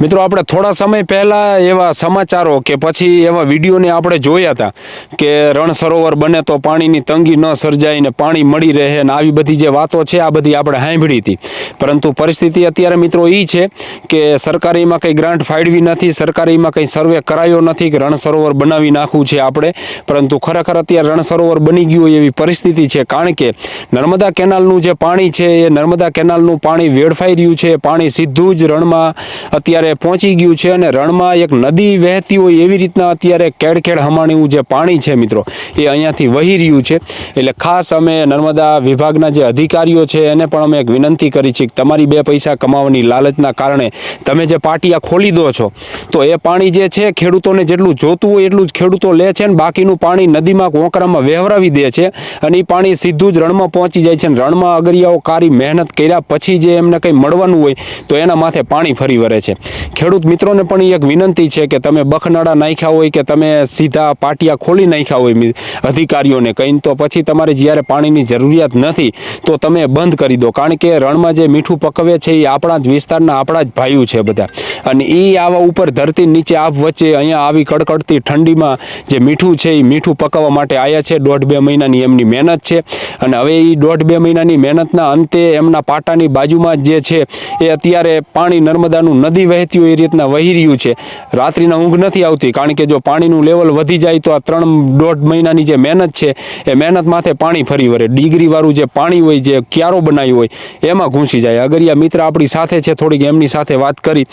મિત્રો, આપણે થોડા સમય પહેલા એવા સમાચારો કે પછી એવા વિડીયોને આપણે જોયા હતા કે રણ સરોવર બને તો પાણીની તંગી ન સર્જાય ને પાણી મળી રહે ને આવી બધી જે વાતો છે, આ બધી આપણે સાંભળી હતી. પરંતુ પરિસ્થિતિ અત્યારે મિત્રો એ છે કે સરકારે એમાં કંઈ ગ્રાન્ટ ફાળવી નથી, સરકારે એમાં કંઈ સર્વે કરાયો નથી કે રણ સરોવર બનાવી નાખવું છે આપણે. પરંતુ ખરેખર અત્યારે રણ સરોવર બની ગયું હોય એવી પરિસ્થિતિ છે, કારણ કે નર્મદા કેનાલનું જે પાણી છે, એ નર્મદા કેનાલનું પાણી વેડફાઈ રહ્યું છે. પાણી સીધું જ રણમાં અત્યારે પહોંચી ગયું છે અને રણમાં એક નદી વહેતી હોય એવી રીતના અત્યારે કેડખેડ હમાણીનું જે પાણી છે મિત્રો, એ અહીંયાથી વહી રહ્યું છે. એટલે ખાસ અમે નર્મદા વિભાગના જે અધિકારીઓ છે એને પણ અમે એક વિનંતી કરી છે કે તમારી બે પૈસા કમાવાની લાલચના કારણે તમે જે પાટિયા ખોલી દો છો, તો એ પાણી જે છે ખેડૂતોને જેટલું જોતું હોય એટલું જ ખેડૂતો લે છે અને બાકીનું પાણી નદીમાં કોંકરામાં વહેવરાવી દે છે અને એ પાણી સીધું જ રણમાં પહોંચી જાય છે અને રણમાં અગરિયાઓ કારી મહેનત કર્યા પછી જે એમને કંઈ મળવાનું હોય તો એના માથે પાણી ફરી વળે છે. ખેડૂત મિત્રોને પણ એક વિનંતી છે કે તમે બખનાળા નાખ્યા હોય કે તમે સીધા પાટિયા ખોલી નાખ્યા હોય અધિકારીઓને કહીને, તો પછી તમારે જ્યારે પાણીની જરૂરિયાત નથી, તો તમે બંધ કરી દો. કારણ કે રણમાં જે મીઠું પકવે છે એ આપણા જ વિસ્તારના આપણા જ ભાઈઓ છે બધા. અને એ આવા ઉપર ધરતી નીચે આપ વચ્ચે અહીંયા આવી કડકડતી ઠંડીમાં જે મીઠું છે એ મીઠું પકવવા માટે આવ્યા છે. દોઢ બે મહિનાની એમની મહેનત છે. અને હવે એ દોઢ બે મહિનાની મહેનતના અંતે એમના પાટાની બાજુમાં જ છે, એ અત્યારે પાણી નર્મદાનું નદી વહેતી હોય એ રીતના વહી રહ્યું છે. રાત્રિના ઊંઘ નથી આવતી કારણ કે જો પાણીનું લેવલ વધી જાય તો આ ત્રણ દોઢ મહિનાની જે મહેનત છે એ મહેનત માથે પાણી ફરી વળે. ડિગ્રીવાળું જે પાણી હોય જે ક્યારો બનાવ્યું હોય એમાં ઘૂંસી જાય. અગરિયા મિત્ર આપણી સાથે છે થોડીક એમની સાથે વાત કરી.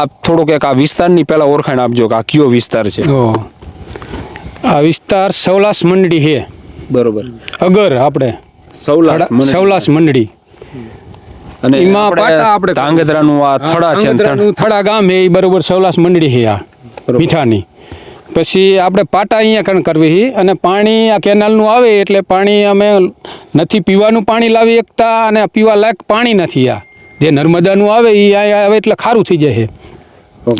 આપ થોડોક એક આ વિસ્તારની પહેલાં ઓળખાણ આપજો કે આ કયો વિસ્તાર છે? આ વિસ્તાર સૌલાસ મંડળી છે. બરોબર. અગર આપણે સૌલા સૌલાસ મંડળી. અને એમાં પાટા આપણે ધાંગધ્રાનું આ થડા છે થડ- ગામ એ બરોબર સૌલાસ મંડળી છે આ મીઠાની. પછી આપણે પાટા અહીંયા કણ કરવી છે અને પાણી આ કેનાલનું આવે એટલે પાણી અમે નથી પીવાનું પાણી લાવી શકતા અને પીવા લાયક પાણી નથી આ. જે નર્મદાનું આવે એ અહીંયા આવે એટલે ખારું થઈ જાય છે.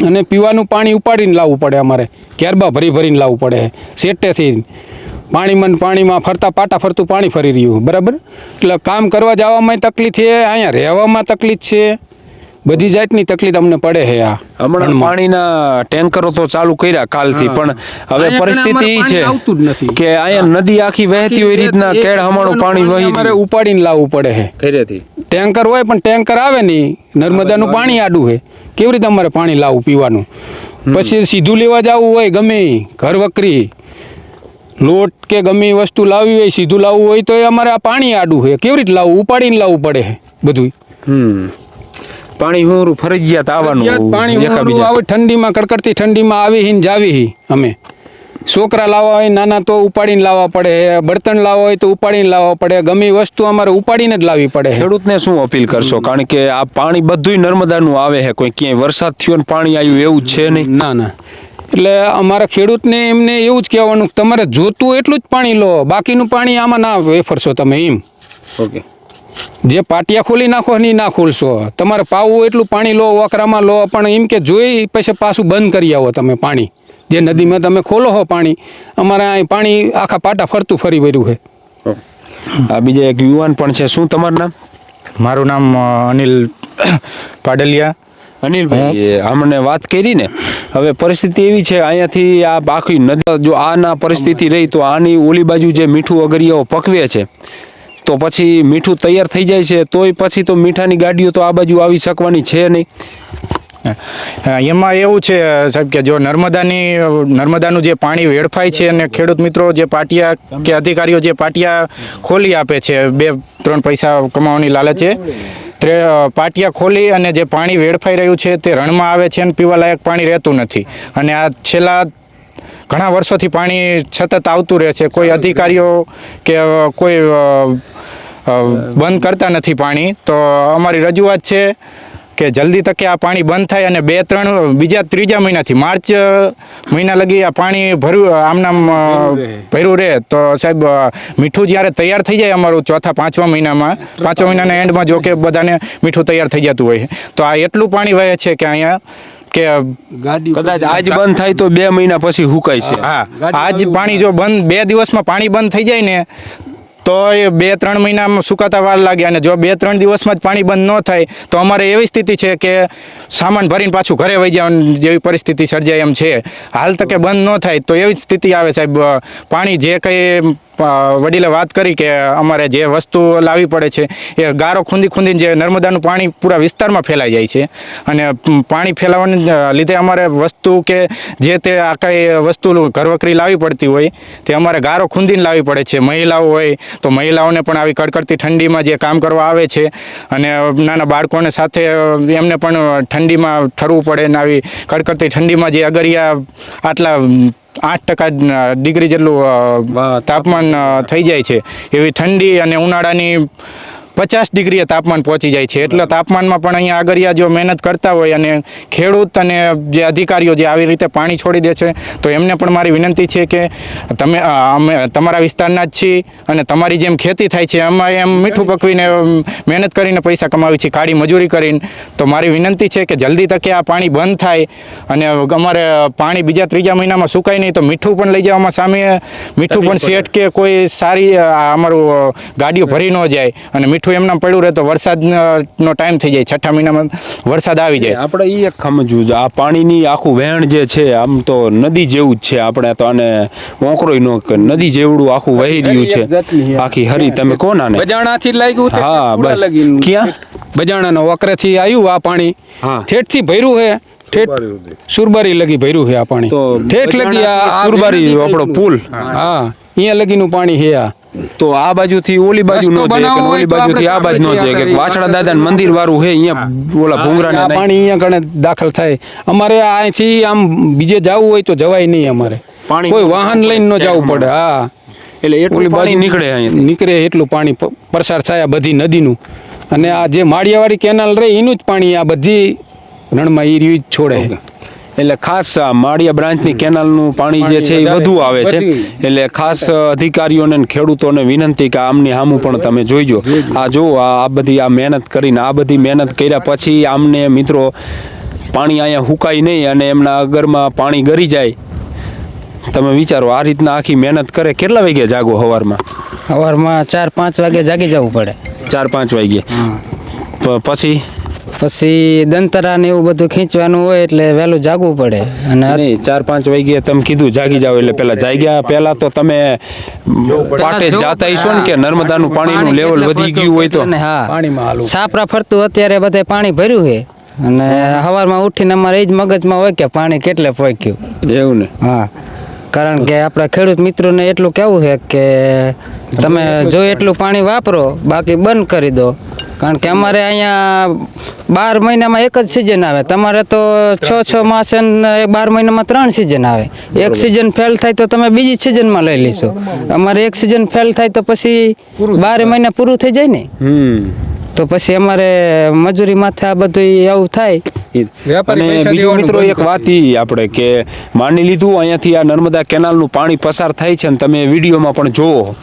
અને પીવાનું પાણી ઉપાડીને લાવવું પડે અમારે. ક્યારબા ભરી ભરીને લાવવું પડે સેટેથી પાણીમાં પાણીમાં ફરતા પાટા ફરતું પાણી ફરી રહ્યું બરાબર? એટલે કામ કરવા જવામાં તકલીફ છે અહીંયા રહેવામાં તકલીફ છે. બધી જાતની તકલીફ અમને પડે છે આ હમણાં પાણીના ટેન્કરો તો ચાલુ કર્યા કાલથી પણ હવે પરિસ્થિતિ એ. છે કે અહીંયા નદી આખી વહેતી હોય એ રીતના કેળ હમાણું પાણી વહી અમારે ઉપાડીને લાવવું પડે છે. ટેન્કર હોય પણ ટેન્કર આવે નહીં. નર્મદાનું પાણી આડું છે. કેવી રીતે અમારે પાણી લાવવું પીવાનું? પછી સીધું લેવા જવું હોય ગમે ઘર વકરી લોટ કે ગમે વસ્તુ લાવવી હોય સીધું લાવવું હોય તો એ અમારે આ પાણી આડું છે. કેવી રીતે લાવવું? ઉપાડીને લાવવું પડે છે બધું પાણી હું ફરજિયાત આવવાનું પાણી આવે ઠંડીમાં કડકડતી ઠંડીમાં આવી હીન જાવી હી અમે. છોકરા લાવવા હોય નાના તો ઉપાડીને લાવવા પડે બળતણ લાવવા હોય તો ઉપાડીને લાવવા પડે ગમે વસ્તુ અમારે ઉપાડીને જ લાવવી પડે ખેડૂતને શું અપીલ કરશો? કારણ કે આ પાણી બધુંય નર્મદાનું આવે છે. કોઈ ક્યાંય વરસાદ થયો ને પાણી આવ્યું એવું છે નહીં? ના ના. એટલે અમારા ખેડૂતને એમને એવું જ કહેવાનું કે તમારે જોતું એટલું જ પાણી લો બાકીનું પાણી આમાં ના વેફરશો તમે એમ. ઓકે. જે પાટિયા ખોલી નાખો ને ના ખોલશો. તમારે પાવું એટલું પાણી લો વકરામાં લો પણ એમ કે જોઈ પછી પાછું બંધ કરી આવો તમે પાણી. જે નદીમાં તમે ખોલો હો પાણી અમારે અહીં પાણી આખા પાટા ફરતું ફરી વર્યું છે. આ બીજા એક યુવાન પણ છે. શું તમારું નામ? મારું નામ અનિલ પાડલિયા. અનિલભાઈ અમને વાત કરી ને હવે પરિસ્થિતિ એવી છે અહીંયાથી આ આખી નદી જો આના પરિસ્થિતિ રહી તો આની ઓલી બાજુ જે મીઠું અગરિયાઓ પકવે છે તો પછી મીઠું તૈયાર થઈ જાય છે તોય પછી તો મીઠાની ગાડીઓ તો આ બાજુ આવી શકવાની છે નહીં. એમાં એવું છે સાહેબ કે જો નર્મદાની નર્મદાનું જે પાણી વેડફાય છે અને ખેડૂત મિત્રો જે પાટિયા કે અધિકારીઓ જે પાટિયા ખોલી આપે છે બે ત્રણ પૈસા કમાવાની લાલચે પાટિયા ખોલી અને જે પાણી વેડફાઈ રહ્યું છે તે રણમાં આવે છે અને પીવાલાયક પાણી રહેતું નથી. અને આ છેલ્લા ઘણા વર્ષોથી પાણી સતત આવતું રહે છે. કોઈ અધિકારીઓ કે કોઈ બંધ કરતા નથી પાણી. તો અમારી રજૂઆત છે કે જલ્દી તકે આ પાણી બંધ થાય અને બે ત્રણ બીજા ત્રીજા મહિનાથી માર્ચ મહિના લગી આ પાણી ભર્યું આમનામ ભર્યું રહે. તો સાહેબ મીઠું જ્યારે તૈયાર થઈ જાય અમારું ચોથા પાંચમા મહિનામાં પાંચમા મહિનાના એન્ડમાં જો કે બધાને મીઠું તૈયાર થઈ જતું હોય તો આ એટલું પાણી વહે છે કે અહીંયા કે કદાચ આજ બંધ થાય તો બે મહિના પછી હુકાય છે. હા. આજ પાણી જો બંધ બે દિવસમાં પાણી બંધ થઈ જાય ને તો એ બે, ત્રણ મહિનામાં સુકાતા વાર લાગે અને જો બે, ત્રણ દિવસમાં જ પાણી બંધ ન થાય, તો અમારે એવી સ્થિતિ છે કે સામાન ભરીને પાછું ઘરે વહી જવાની જેવી પરિસ્થિતિ સર્જાય એમ છે. હાલ તકે બંધ ન થાય, તો એવી સ્થિતિ આવે સાહેબ પાણી જે કંઈ વડીલે વાત કરી કે અમારે જે વસ્તુ લાવવી પડે છે, એ ગારો ખૂંદી ખૂંદીને જે નર્મદાનું પાણી પૂરા વિસ્તારમાં ફેલાઈ જાય છે. અને પાણી ફેલાવાને લીધે અમારે વસ્તુ કે જે તે આ કાંઈ વસ્તુ ઘરવકરી લાવવી પડતી હોય, તે અમારે ગારો ખૂંદીને લાવવી પડે છે. મહિલાઓ હોય, તો મહિલાઓને પણ આવી કડકડતી ઠંડીમાં જે કામ કરવા આવે છે, અને નાના બાળકોને સાથે એમને પણ ઠંડીમાં ઠરવું પડે ને આવી કડકડતી ઠંડીમાં જે અગરિયા આટલા આઠ ટકા ડિગ્રી જેટલું તાપમાન થઈ જાય છે. એવી ઠંડી અને ઉનાળાની પચાસ ડિગ્રીએ તાપમાન પહોંચી જાય છે. એટલે તાપમાનમાં પણ અહીંયા આગળિયા જો મહેનત કરતા હોય અને ખેડૂત અને જે અધિકારીઓ જે આવી રીતે પાણી છોડી દે છે તો એમને પણ મારી વિનંતી છે કે તમે અમે તમારા વિસ્તારના જ છીએ અને તમારી જેમ ખેતી થાય છે અમે એમ મીઠું પકવીને મહેનત કરીને પૈસા કમાવી છીએ કાળી મજૂરી કરીને. તો મારી વિનંતી છે કે જલ્દી તકે આ પાણી બંધ થાય અને અમારે પાણી બીજા ત્રીજા મહિનામાં સુકાય નહીં તો મીઠું પણ લઈ જવામાં સામે મીઠું પણ શેઠ કે કોઈ સારી અમારું ગાડીઓ ભરી ન જાય અને મીઠું એમનામ પડ્યું રહે તો વરસાદ નો ટાઈમ થઈ જાય છઠ્ઠા મહિનામાં વરસાદ આવી જાય. આપણે એ એક સમજવું આ પાણીની આખું વહેણ જે છે આમ તો નદી જેવું જ છે આપણે તો આને ઓંકરોય ન નદી જેવડું આખું વહી રહ્યું છે. આખી હરી તમે કોણ આને બજાણાથી લાગ્યું હા બસ. ક્યાં? બજાણાનો વકરેથી આવ્યું આ પાણી. ઠેઠથી ભર્યું હે. સુરબારી લગી ભર્યું હે આ પાણી. ઠેઠ લગી આ આ સુરબારી આપણો પુલ. હા. અહીંયા લગીનું પાણી હે આ. તો આ બાજુથી ઓલી બાજુ નો જાય કે ઓલી બાજુથી આ બાજુ નો જાય કે વાછડા દાદા મંદિર વાળું હે અહીંયા ઓલા ભૂંગરાને આ પાણી અહીંયા કણે દાખલ થાય. અમારે અહીંથી આમ બીજે જવું હોય તો જવાય નહીં અમારે. પાણી કોઈ વાહન લઈને ન જવું પડે. હા. એટલે એટલું પાણી નીકળે અહીંયા નીકળે એટલું પાણી. પ- પસાર થાય આ બધી નદીનું. અને આ જે માળિયાવાળી કેનાલ રહે એનું જ પાણી આ બધી રણમાં ઈ રીત છોડે. એટલે ખાસ આ માળિયા બ્રાન્ચની કેનાલનું પાણી જે છે એ વધુ આવે છે. એટલે ખાસ અધિકારીઓને ખેડૂતોને વિનંતી કે આમની સામું પણ તમે જોઈજો. આ જો આ આ બધી આ મહેનત કરીને આ બધી મહેનત કર્યા પછી આમને મિત્રો પાણી અહીંયા હુકાય નહીં અને એમના અગરમાં પાણી ગરી જાય. તમે વિચારો આ રીતના આખી મહેનત કરે કેટલા વાગે જાગો સવારમાં સવારમાં ચાર પાંચ વાગે જાગી જવું પડે. ચાર પાંચ વાગે પછી? પછી દંતરા ને એવું બધું ખીંચવાનું હોય એટલે વહેલું જાગવું પડે. અને ચાર પાંચ વાગે તમે કીધું જાગી જાવ એટલે પેલા જાગ્યા. પેલા તો તમે પાટે જાતા હશો ને કે. નર્મદાનું પાણીનું પાણી લેવલ વધી ગયું હોય તો. હા છાપરા સાપરા ફરતું અત્યારે બધે પાણી ભર્યું છે. અને સવારમાં ઉઠીને અમારે એ જ મગજમાં હોય કે પાણી કેટલે પહોંચ્યું એવું ને. હા કારણ કે આપણા ખેડૂત મિત્રોને એટલું કહેવું છે કે તમે જો એટલું પાણી વાપરો બાકી બંધ કરી દો. કારણ કે અમારે અહીંયા બાર મહિનામાં એક જ સિઝન આવે. તમારે તો છ છ માસ બાર મહિનામાં ત્રણ સિઝન આવે. એક સિઝન ફેલ થાય તો તમે બીજી સિઝનમાં લઈ લેશો. અમારે એક સિઝન ફેલ થાય તો પછી બાર મહિના પૂરું થઈ જાય ને. તો પછી અમારે મજૂરી માથે આ બધું આવું થાય. અને બીજો મિત્રો એક વાત એ આપણે કે માની લીધું અહીંયાથી આ નર્મદા કેનાલનું પાણી પસાર થાય છે ને તમે વિડીયોમાં પણ જોવો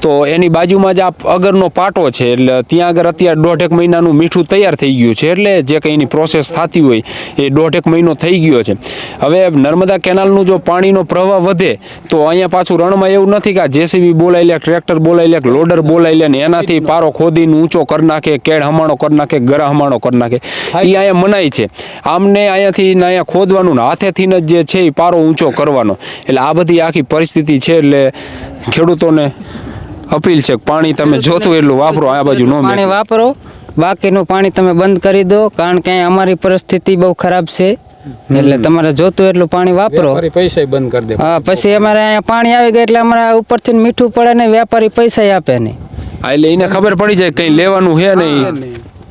તો એની બાજુમાં જ આ અગરનો પાટો છે એટલે ત્યાં આગળ અત્યારે દોઢેક મહિનાનું મીઠું તૈયાર થઈ ગયું છે એટલે જે કંઈ એની પ્રોસેસ થતી હોય એ દોઢેક મહિનો થઈ ગયો છે. હવે નર્મદા કેનાલનું જો પાણીનો પ્રવાહ વધે તો અહીંયા પાછું રણમાં એવું નથી કે આ જેસીબી બોલાવી લે ટ્રેક્ટર બોલાવી લે લોડર બોલાવી લે ને એનાથી પારો ખોદીને ઊંચો કરી નાખે કેળ હમાણો કરી નાખે ગરા હમાણો કરી નાખે. એ અહીંયા મનાય છે. આમને અહીંયાથી ને અહીંયા ખોદવાનું ને હાથેથી જ જે છે એ પારો ઊંચો કરવાનો. એટલે આ બધી આખી પરિસ્થિતિ છે એટલે ખેડૂતોને અપીલ છે પાણી તમે જોતું એટલું વાપરો આ બાજુ નો પાણી વાપરો. બાકીનું પાણી તમે બંધ કરી દો કારણ કે અમારી પરિસ્થિતિ બહુ ખરાબ છે. એટલે તમારે જોતું એટલું પાણી વાપરો. પૈસા બંધ કરી દે. હા પછી અમારે અહીંયા પાણી આવી ગયા એટલે અમારે ઉપરથી મીઠું પડે ને વેપારી પૈસા આપે નહીં. એટલે એને ખબર પડી જાય કંઈ લેવાનું છે નહીં.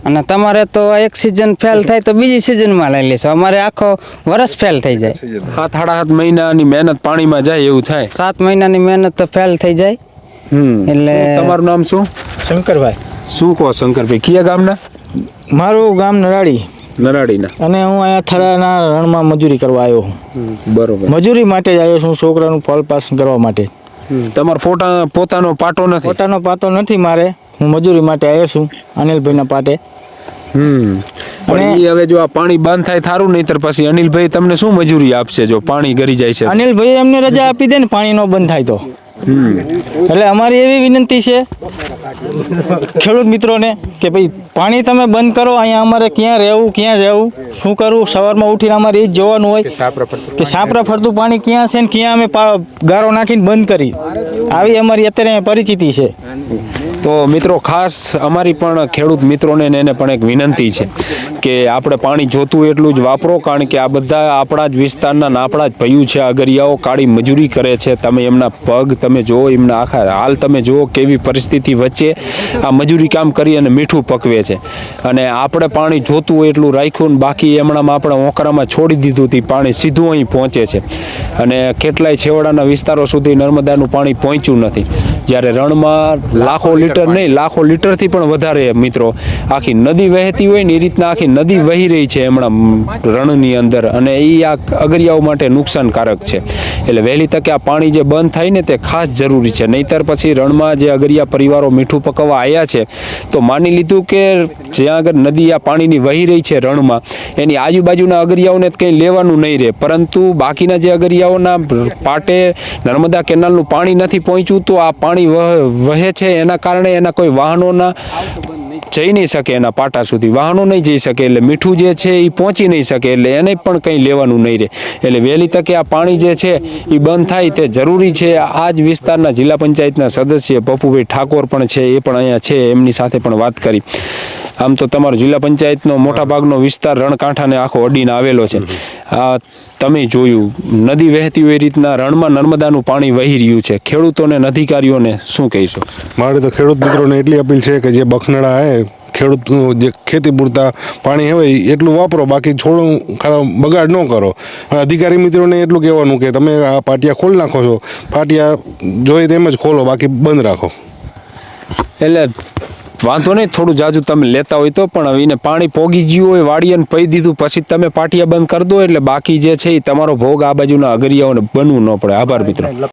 અને તમારે તો એક સિઝન ફેલ થાય તો બીજી સિઝનમાં લઈ લેશો. અમારે આખો વરસ ફેલ થઈ જાય. સાત સાડા સાત મહિનાની મહેનત પાણીમાં જાય એવું થાય. સાત મહિનાની મહેનત તો ફેલ થઈ જાય. હમ. એટલે તમારું નામ શું? શંકરભાઈ. શું કહો શંકરભાઈ કયા ગામના? મારું ગામ નરાડી. નરાડીના. અને હું અહીંયા થરાના રણમાં મજૂરી કરવા આવ્યો છું બરોબર. મજૂરી માટે જ આવ્યો છું છોકરાનું ફળ પાસ કરવા માટે. તમારો પોતા પોતાનો પાટો નથી? પોતાનો પાટો નથી મારે. હું મજૂરી માટે આવ્યો છું અનિલભાઈના પાટે. હમ. પણ એ હવે જો આ પાણી બંધ થાય થારું નહીતર પછી અનિલભાઈ તમને શું મજૂરી આપશે જો પાણી ગરી જાય છે? અનિલભાઈ એમને રજા આપી દે ને પાણી નો બંધ થાય તો. એટલે અમારી એવી વિનંતી છે ખેડૂત મિત્રોને કે ભાઈ પાણી તમે બંધ કરો અહીંયા અમારે ક્યાં રહેવું ક્યાં જવું શું કરવું સવારમાં ઉઠીને અમારે એ જ જોવાનું હોય કે સાપરા ફરતું પાણી ક્યાં છે ને ક્યાં અમે પા- ગારો નાખીને બંધ કરી. આવી અમારી અત્યારે પરિચિતિ છે. તો મિત્રો, ખાસ અમારી પણ ખેડૂત મિત્રોને એને પણ એક વિનંતી છે કે આપણે પાણી જોતું એટલું જ વાપરો, કારણ કે આ બધા આપણા જ વિસ્તારના આપણા જ ભયું છે, અગરિયાઓ કાળી મજૂરી કરે છે. તમે એમના પગ તમે જુઓ, એમના આખા હાલ તમે જુઓ કેવી પરિસ્થિતિ વચ્ચે આ મજૂરી કામ કરી અને મીઠું પકવે છે. અને આપણે પાણી જોતું એટલું રાખ્યું ને બાકી એમણામાં આપણે ઓકરામાં છોડી દીધું હતી પાણી સીધું અહીં પહોંચે છે. અને કેટલાય છેવાડાના વિસ્તારો સુધી નર્મદાનું પાણી પહોંચ્યું નથી. જ્યારે રણમાં લાખો લીટર નહીં લાખો લીટરથી પણ વધારે મિત્રો. આખી નદી વહેતી હોય ને એ રીતના આખી નદી વહી રહી છે હમણાં રણની અંદર. અને એ આ અગરિયાઓ માટે નુકસાનકારક છે. એટલે વહેલી તકે આ પાણી જે બંધ થાય ને તે ખાસ જરૂરી છે. નહીતર પછી રણમાં જે અગરિયા પરિવારો મીઠું પકવવા આવ્યા છે તો માની લીધું કે જ્યાં આગળ નદી આ પાણીની વહી રહી છે રણમાં એની આજુબાજુના અગરિયાઓને કંઈ લેવાનું નહીં રહે. પરંતુ બાકીના જે અગરિયાઓના પાટે નર્મદા કેનાલનું પાણી નથી પહોંચ્યું તો આ પાણી વહ- વહે છે, એના કારણે એના કોઈ વાહનોના જઈ નહીં શકે એના પાટા સુધી. વાહનો નહીં જઈ શકે એટલે મીઠું જે છે એ પહોંચી નહીં શકે એટલે એને પણ કંઈ લેવાનું નહીં રહે. એટલે વહેલી તકે આ પાણી જે છે એ બંધ થાય તે જરૂરી છે. આ જ વિસ્તારના જિલ્લા પંચાયતના સદસ્ય પપ્પુભાઈ ઠાકોર પણ છે, એ પણ અહીંયા છે, એમની સાથે પણ વાત કરી. આમ તો તમારો જિલ્લા પંચાયતનો મોટા ભાગનો વિસ્તાર રણકાંઠાને આખો અડીને આવેલો છે. આ તમે જોયું નદી વહેતી હોય એ રીતના રણમાં નર્મદાનું પાણી વહી રહ્યું છે. ખેડૂતોને અધિકારીઓને શું કહીશું? મારે તો ખેડૂત મિત્રોને એટલી અપીલ છે કે જે બખનડા હે ખેડૂતનું જે ખેતી પૂરતા પાણી હોય એટલું વાપરો બાકી છોડું બગાડ ન કરો. અને અધિકારી મિત્રોને એટલું કહેવાનું કે તમે આ પાટિયા ખોલી નાખો છો. પાટિયા જોઈએ તેમ જ ખોલો બાકી બંધ રાખો. એટલે વાંધો નહીં, થોડું જાજુ તમે લેતા હોય તો, પણ એને પાણી પોગી ગયું હોય વાડીએ પહી દીધું, પછી તમે પાટિયા બંધ કરી દો, એટલે બાકી જે છે એ તમારો ભોગ આ બાજુના અગરિયાઓને બનવું ન પડે. આભાર, મિત્રો.